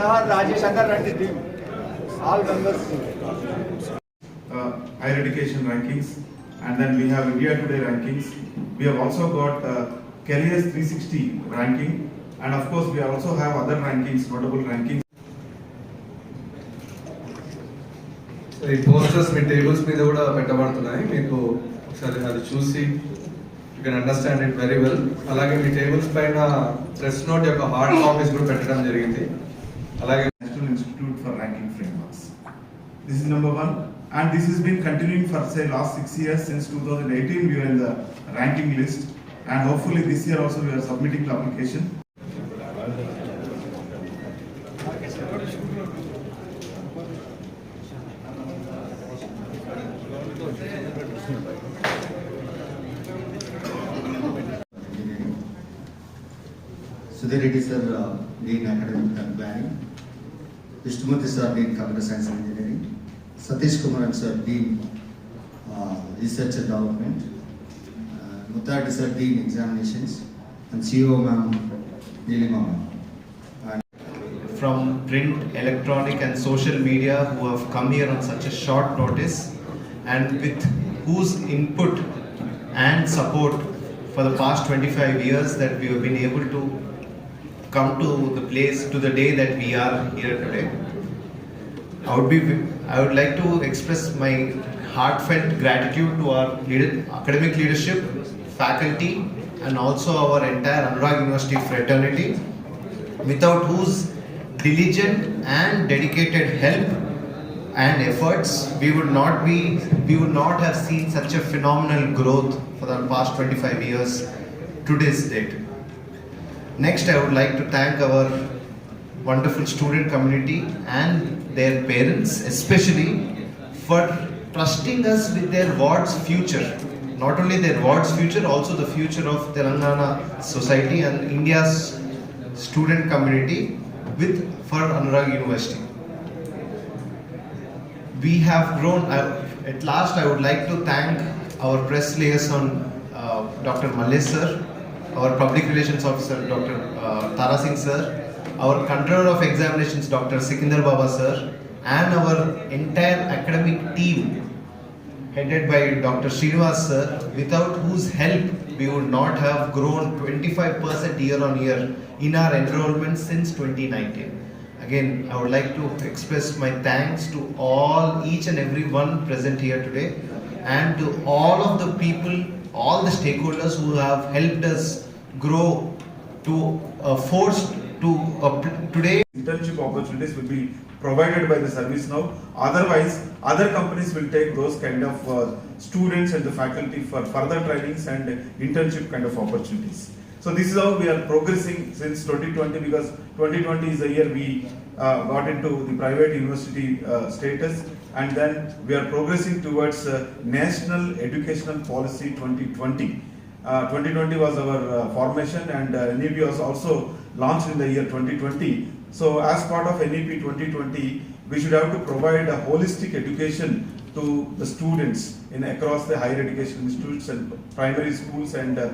Agar and the team. All members. uh, higher education rankings and then we have India Today rankings. We have also got uh, Careers 360 ranking and of course we also have other rankings, notable rankings. So ఈ posters మీ tables మీద కూడా పెట్టబడుతున్నాయి మీకు ఒకసారి అది చూసి you can understand it very well అలాగే మీ టేబుల్స్ పైన ప్రెస్ నోట్ యొక్క హార్డ్ కాపీస్ కూడా పెట్టడం జరిగింది అలాగే National Institute for Ranking Frameworks. This is number one and this has been continuing for say last six years since 2018 we are in the ranking list and hopefully this year also we are submitting the application. Sudhir Reddy sir, uh, Dean Academic and Planning. Vishnumoorthy sir, Dean Computer Science and Engineering. Satish Kumar sir, Dean uh, Research and Development. Uh, Muthardi sir, Dean Examinations. And CEO ma'am, Neelima ma'am. from print, electronic, and social media who have come here on such a short notice and with whose input and support for the past 25 years that we have been able to come to the place to the day that we are here today. I would be I would like to express my heartfelt gratitude to our leader, academic leadership, faculty, and also our entire Anurag University fraternity, without whose diligent and dedicated help and efforts, we would not be we would not have seen such a phenomenal growth for the past 25 years to this date. Next, I would like to thank our wonderful student community and their parents, especially for trusting us with their ward's future. Not only their ward's future, also the future of Telangana society and India's student community with for Anurag University. We have grown. Uh, at last, I would like to thank our press liaison, uh, Dr. Mallesh sir, our public relations officer, Dr. Uh, Tara Singh sir, our controller of examinations, Dr. Sikindar Baba sir, and our entire academic team headed by Dr. Srinivas sir, without whose help we would not have grown 25% year on year in our enrollment since 2019. Again, I would like to express my thanks to all, each and every one present here today, and to all of the people, all the stakeholders who have helped us grow to a force to pl- today. internship opportunities will be provided by the service now. Otherwise, other companies will take those kind of uh, students and the faculty for further trainings and internship kind of opportunities. So this is how we are progressing since 2020 because 2020 is the year we uh, got into the private university uh, status and then we are progressing towards uh, National Educational Policy 2020. Uh, 2020 was our uh, formation and uh, NEP was also launched in the year 2020. So as part of NEP 2020, we should have to provide a holistic education to the students in across the higher education institutes and primary schools and uh,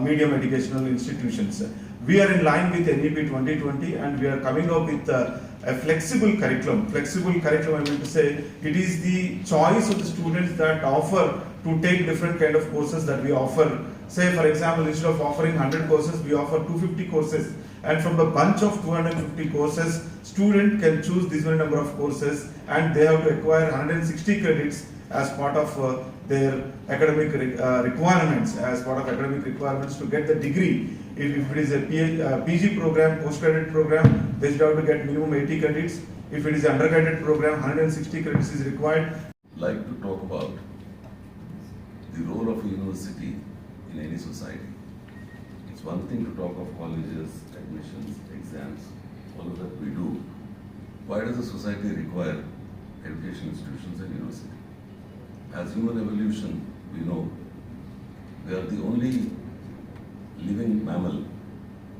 medium educational institutions. We are in line with NEP 2020 and we are coming up with uh, a flexible curriculum. Flexible curriculum, I mean to say, it is the choice of the students that offer to take different kind of courses that we offer. Say for example, instead of offering 100 courses, we offer 250 courses. And from the bunch of 250 courses, student can choose this many number of courses and they have to acquire 160 credits as part of uh, their academic re- uh, requirements, as part of academic requirements to get the degree. If, if it is a P- uh, PG program, postgraduate program, they should have to get minimum 80 credits. If it is an undergraduate program, 160 credits is required. like to talk about the role of a university in any society. It's one thing to talk of colleges, admissions, exams, all of that we do. Why does a society require education institutions and university? As human evolution, we know we are the only living mammal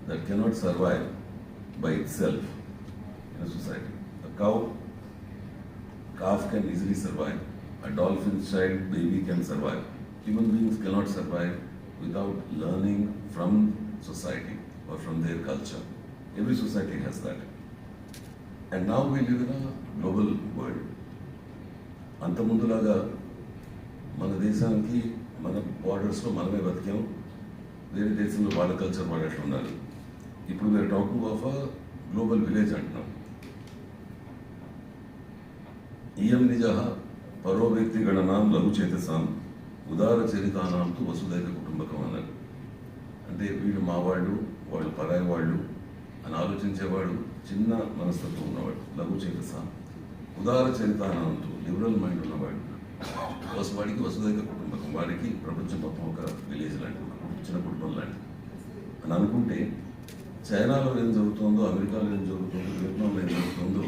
that cannot survive by itself in a society. A cow calf can easily survive. A dolphin's child baby can survive. Human beings cannot survive without learning from society or from their culture. Every society has that. And now we live in global world అంత ముందులాగా మన దేశానికి మన బార్డర్స్లో మనమే బతికాం. వేరే దేశంలో వాళ్ళ culture వాళ్ళు ఎట్లా ఉండాలి. ఇప్పుడు మీరు talking of a global village అంటున్నాం. ఇయం నిజ పరో వ్యక్తి గణనాం లఘు చేతసాం. ఉదార చరితానాంతో వసుదైక కుటుంబకం అన్నారు. అంటే వీళ్ళు మా వాళ్ళు వాళ్ళు పరాయి వాళ్ళు అని ఆలోచించేవాడు చిన్న మనస్తత్వం ఉన్నవాడు లఘు చేతసాం. ఉదార చరితానాంతో లిబరల్ మైండ్ ఉన్నవాడు. వాసువాడికి వసుదైక కుటుంబం వాడికి ప్రపంచం మొత్తం ఒక విలేజ్ లాంటి చిన్న కుటుంబం లాంటిది అని అనుకుంటే చైనాలో ఏం జరుగుతుందో అమెరికాలో ఏం జరుగుతుందో వియత్నాంలో ఏం జరుగుతుందో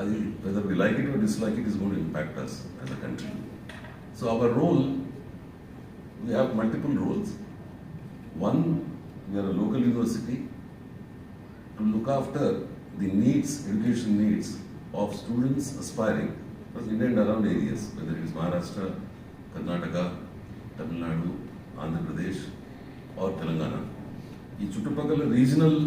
అది whether we like it dislike it is gone impact us as a country so our role we have multiple roles one we are local university to look after the needs education needs of students aspiring needs of students aspiring from India and around areas, whether it is Maharashtra, Karnataka, Tamil Nadu, Andhra Pradesh or Telangana. ఈ చుట్టుపక్కల regional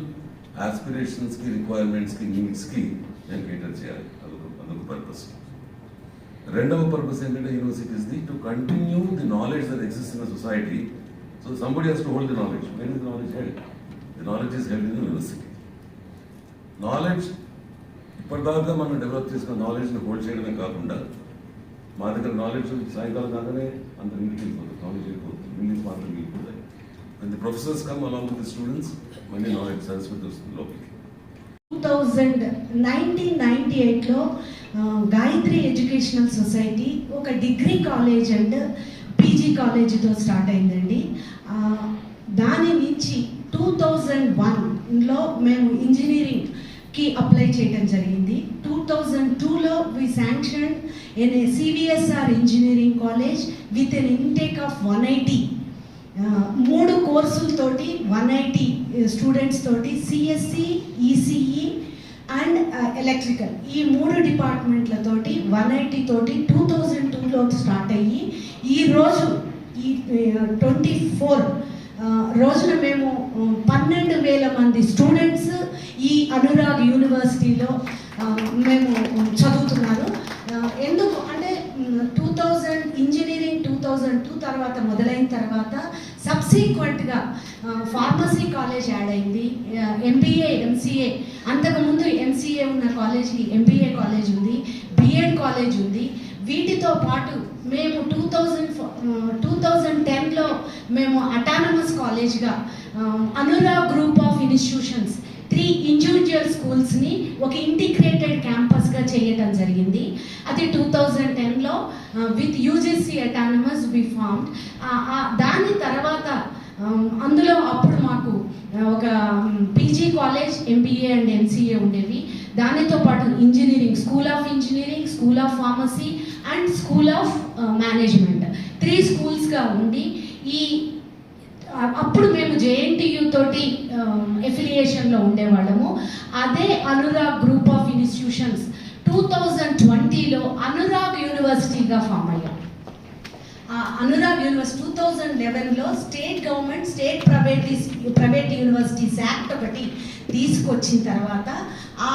ఆస్పిరేషన్స్కి రిక్వైర్మెంట్స్కి నీడ్స్కి నేను కేటర్ చేయాలి అదొక అదొక purpose రెండవ purpose ఏంటంటే universities the to continue the knowledge that exist in society so somebody has to hold the knowledge when the knowledge held the knowledge is held in university knowledge ఇప్పటిదాకా మనం develop చేసుకున్న నాలెడ్జ్ని hold చేయడమే కాకుండా మా దగ్గర knowledge సాయంకాలం కాగానే అంత ఇంటికి వెళ్ళిపోతుంది నాలెడ్జ్ వెళ్ళిపోతుంది బిల్డింగ్స్ మాత్రం వెళ్ళిపోతాయి and the professors come along with the మళ్ళీ నాలెడ్జ్ సంస్కృతి వస్తుంది లోపలికి. టూ థౌజండ్ నైన్టీన్ నైన్టీ ఎయిట్లో గాయత్రి ఎడ్యుకేషనల్ సొసైటీ ఒక డిగ్రీ కాలేజ్ అండ్ పీజీ కాలేజీతో స్టార్ట్ అయిందండి. దాని నుంచి టూ థౌజండ్ వన్లో మేము కి అప్లై చేయడం జరిగింది. టూ థౌజండ్ టూలో we sanction an a CVSR engineering college with an intake of one eighty మూడు కోర్సులతోటి వన్ ఐటీ స్టూడెంట్స్ తోటి సిఎస్సి ఈసీఈ అండ్ ఎలక్ట్రికల్ ఈ మూడు డిపార్ట్మెంట్లతోటి వన్ ఐటీ తోటి టూ థౌజండ్ టూలో స్టార్ట్ అయ్యి ఈరోజు ఈ ట్వంటీ ఫోర్ రోజున మేము పన్నెండు వేల మంది స్టూడెంట్స్ ఈ అనురాగ్ యూనివర్సిటీలో మేము చదువుతున్నారు ఎందుకు అంటే two thousand engineering two thousand two తర్వాత మొదలైన తర్వాత సబ్సీక్వెంట్గా ఫార్మసీ కాలేజ్ యాడ్ అయింది. ఎంబీఏ ఎంసీఏ అంతకుముందు ఎంసీఏ ఉన్న కాలేజ్ ఎంబీఏ కాలేజ్ ఉంది. బిఎడ్ కాలేజ్ ఉంది. వీటితో పాటు మేము టూ థౌజండ్ టూ థౌజండ్ టెన్లో మేము autonomous కాలేజ్గా Anurag group of institutions three individual స్కూల్స్ని ఒక ఇంటిగ్రేటెడ్ క్యాంపస్గా చేయటం జరిగింది. అది టూ థౌజండ్ టెన్లో with UGC autonomous we formed దాని తర్వాత అందులో అప్పుడు మాకు ఒక PG college MBA and MCA ఉండేవి. దానితో పాటు engineering school of engineering school of pharmacy and school of management. Three స్కూల్స్గా ఉండి ఈ అప్పుడు మేము జేఎన్టీయు తోటి ఎఫిలియేషన్లో ఉండేవాళ్ళము. అదే Anurag group of institutions two thousand ట్వంటీలో అనురాగ్ యూనివర్సిటీగా ఫామ్ అయ్యాం. ఆ Anurag university two thousand లెవెన్లో state government state private private universities act ఒకటి తీసుకొచ్చిన తర్వాత ఆ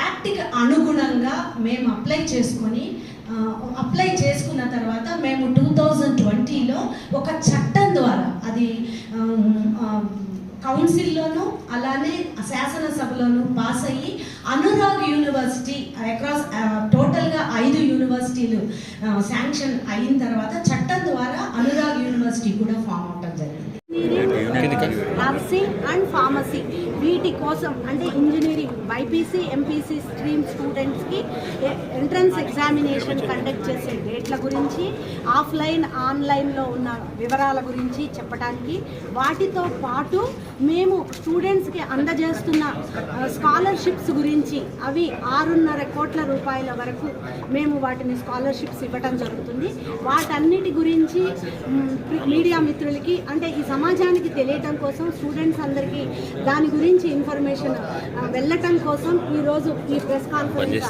యాక్ట్కి అనుగుణంగా మేము అప్లై చేసుకొని అప్లై చేసుకున్న తర్వాత మేము టూ థౌజండ్ ట్వంటీలో ఒక చట్టం ద్వారా అది కౌన్సిల్లోనూ అలానే శాసనసభలోనూ పాస్ అయ్యి అనురాగ్ యూనివర్సిటీ అక్రాస్ టోటల్గా ఐదు యూనివర్సిటీలు శాంక్షన్ అయిన తర్వాత చట్టం ద్వారా అనురాగ్ యూనివర్సిటీ కూడా ఫామ్ అవటం జరిగింది. నర్సింగ్ అండ్ ఫార్మసీ వీటి కోసం అంటే ఇంజనీరింగ్ బైపీసీ ఎంపీసీ స్ట్రీమ్ స్టూడెంట్స్కి ఎంట్రన్స్ ఎగ్జామినేషన్ కండక్ట్ చేసే డేట్ల గురించి ఆఫ్లైన్ ఆన్లైన్లో ఉన్న వివరాల గురించి చెప్పడానికి వాటితో పాటు మేము స్టూడెంట్స్కి అందజేస్తున్న స్కాలర్షిప్స్ గురించి అవి ఆరున్నర కోట్ల రూపాయల వరకు మేము వాటిని స్కాలర్షిప్స్ ఇవ్వటం జరుగుతుంది. వాటన్నిటి గురించి మీడియా మిత్రులకి అంటే ఈ సమాజానికి తెలియటం కోసం స్టూడెంట్స్ అందరికీ దాని గురించి ఇన్ఫర్మేషన్ వెళ్ళటం కోసం ఈరోజు ఈ ప్రెస్ కాన్ఫరెన్స్